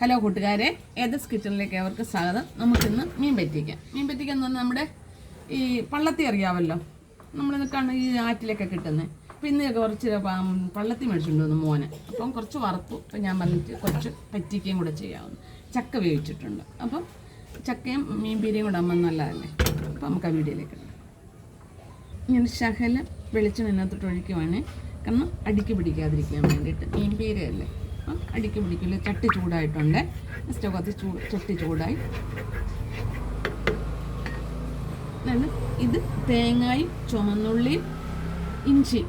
Hello കൂട്ടുകാരെ ഏതസ് കിച്ചണിലേക്ക് അവർക്ക് സ്വാഗതം. നമുക്കിന്ന് മീൻ പറ്റിക്കാം. മീൻ പറ്റിക്കാന്ന് പറഞ്ഞാൽ നമ്മുടെ ഈ പള്ളത്തി അറിയാമല്ലോ നമ്മളിന്ന് കാണുന്ന ഈ ആറ്റിലൊക്കെ കിട്ടുന്നത് അപ്പം ഇന്ന് കുറച്ച് പള്ളത്തി മേടിച്ചിട്ടുണ്ട് വന്നു മോന്. അപ്പം കുറച്ച് വറുത്തു. അപ്പം ഞാൻ പറഞ്ഞിട്ട് കുറച്ച് പറ്റിക്കുകയും കൂടെ ചെയ്യാവുന്നു. ചക്ക വേവിച്ചിട്ടുണ്ട്. അപ്പം ചക്കയും മീൻ പീരിയും കൂടെ അമ്മ നല്ലതല്ലേ? അപ്പം നമുക്ക് ആ വീഡിയോയിലേക്ക് ഇങ്ങനെ ശകലം വെളിച്ചം ഇതിനകത്തോട്ട് ഒഴിക്കുവാണേ. കാരണം അടിക്ക് പിടിക്കാതിരിക്കാൻ വേണ്ടിയിട്ട്. മീൻ പീരയല്ലേ? അടിക്ക് പിടിക്കില്ല ചട്ടി ചൂടായിട്ടുണ്ട്. സ്റ്റവ് കത്തി ചൂ ചട്ടി ചൂടായി. ഇത് തേങ്ങയും ചുമന്നുള്ളിയും ഇഞ്ചി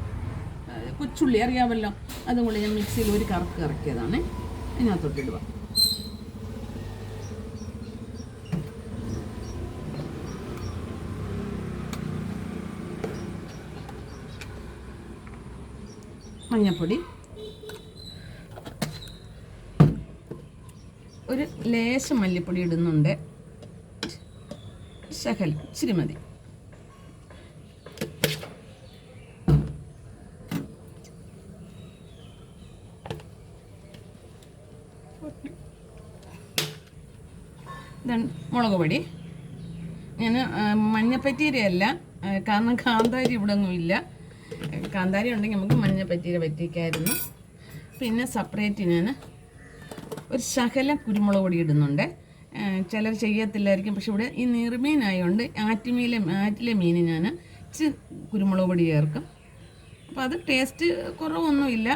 കൊച്ചുള്ളി അറിയാമല്ലോ. അതും കൂടി ഞാൻ മിക്സിയിൽ ഒരു കറക്ക് ഇറക്കിയതാണ്. ഇതിനകത്തോട്ട് ഇടുക. ഒരു ലേശം മല്ലിപ്പൊടി ഇടുന്നുണ്ട്. ശകലം. ഇച്ചിരി മതി. മുളക് പൊടി. ഞാൻ മഞ്ഞപ്പറ്റീരയല്ല കാരണം കാന്താരി ഇവിടെ ഒന്നുമില്ല കാന്താരി ഉണ്ടെങ്കിൽ നമുക്ക് മഞ്ഞപ്പറ്റീര പറ്റിക്കായിരുന്നു. പിന്നെ സെപ്പറേറ്റ് ഞാൻ ഒരു ശകല കുരുമുളക് പൊടി ഇടുന്നുണ്ട്. ചിലർ ചെയ്യത്തില്ലായിരിക്കും. പക്ഷെ ഇവിടെ ഈ നീർമീനായതുകൊണ്ട് ആറ്റുമീലെ ആറ്റിലെ മീൻ ഞാൻ ഇച്ചിരി കുരുമുളക് പൊടി ചേർക്കും. അപ്പോൾ അത് ടേസ്റ്റ് കുറവൊന്നുമില്ല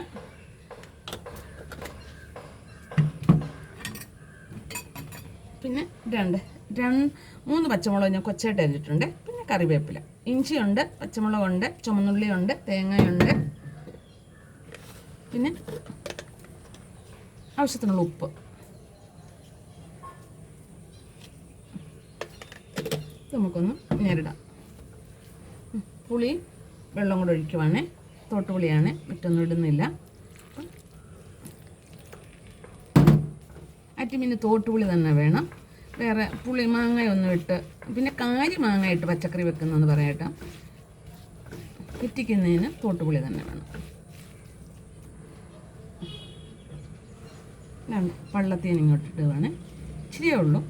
പിന്നെ രണ്ട് രണ്ട് മൂന്ന് പച്ചമുളക് ഞാൻ കൊച്ചായിട്ട് അരിഞ്ഞിട്ടുണ്ട്. പിന്നെ കറിവേപ്പില. ഇഞ്ചിയുണ്ട് പച്ചമുളകുണ്ട് ചുമന്നുള്ളിയുണ്ട് തേങ്ങയുണ്ട്. പിന്നെ ആവശ്യത്തിനുള്ള ഉപ്പ്. നമുക്കൊന്ന് നേരിടാം. പുളി വെള്ളം കൂടെ ഒഴിക്കുവാണേ. തോട്ടുപുളിയാണ് മറ്റൊന്നും ഇടുന്നില്ല. അറ്റിമീന് തോട്ടുപുളി തന്നെ വേണം. വേറെ പുളി മാങ്ങയൊന്നും ഇട്ട് പിന്നെ കാരി മാങ്ങ ഇട്ട് പച്ചക്കറി വെക്കുന്നതെന്ന് പറയട്ടെ ഇറ്റിക്കുന്നതിന് തോട്ടുപുളി തന്നെ വേണം. ഇതാണ് പള്ളത്തേന് ഇങ്ങോട്ട് ഇടുകയാണ് ഇച്ചിരിയേ ഉള്ളൂ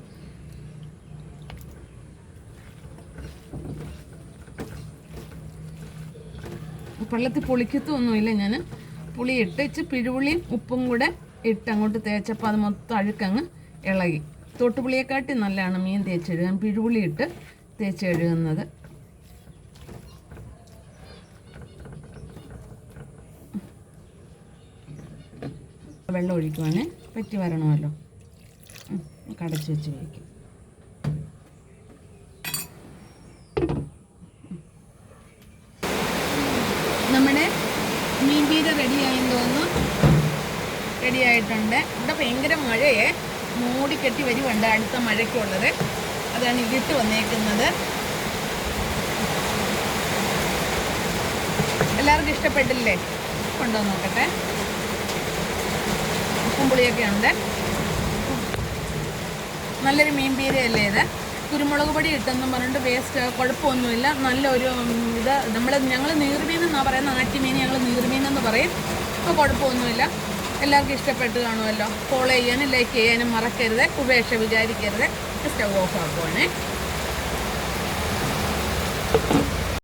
പള്ളത്തിൽ പുളിക്കത്തൊന്നുമില്ല ഞാൻ പുളി ഇട്ട് ഇച്ചിരി പിഴുപുളിയും ഉപ്പും കൂടെ ഇട്ട് അങ്ങോട്ട് തേച്ചപ്പോൾ അത് മൊത്തം അഴുക്കങ്ങ് ഇളകി. തോട്ടുപുളിയെക്കാട്ടി നല്ലതാണ് മീൻ തേച്ചെഴുകാൻ പിഴുപുളി ഇട്ട് തേച്ചെഴുകുന്നത് വെള്ളം ഒഴിക്കുവാണേ. പറ്റി വരണമല്ലോ. കടച്ചു വെച്ച് വയ്ക്കും നമ്മുടെ മീൻ പീര റെഡിയായെന്ന് തോന്നുന്നു. റെഡിയായിട്ടുണ്ട് ഇവിടെ ഭയങ്കര മഴയെ. മൂടിക്കെട്ടി വരുവുണ്ട് അടുത്ത മഴയ്ക്കുള്ളത്. അതാണ് ഇരുട്ട് വന്നേക്കുന്നത്. എല്ലാവർക്കും ഇഷ്ടപ്പെട്ടില്ലേ? കൊണ്ടുവന്ന് നോക്കട്ടെ. ഉപ്പും പുളിയൊക്കെ ഉണ്ട് നല്ലൊരു മീൻ പീരയല്ലേ ഇത്? കുരുമുളക് പൊടി ഇട്ടെന്നും പറഞ്ഞിട്ട് വേസ്റ്റ് കുഴപ്പമൊന്നുമില്ല നല്ലൊരു ഇത് നമ്മൾ ഞങ്ങൾ നീർമീൻ എന്നാണ് പറയുന്നത് ആറ്റുമീൻ ഞങ്ങൾ നീർമീൻ എന്ന് പറയും. അപ്പോൾ കുഴപ്പമൊന്നുമില്ല എല്ലാവർക്കും ഇഷ്ടപ്പെട്ട് കാണുമല്ലോ. ഫോളോ ചെയ്യാനും ലൈക്ക് ചെയ്യാനും മറക്കരുത്. ഉപേക്ഷ വിചാരിക്കരുത്. Stove off ആക്കുവാണേ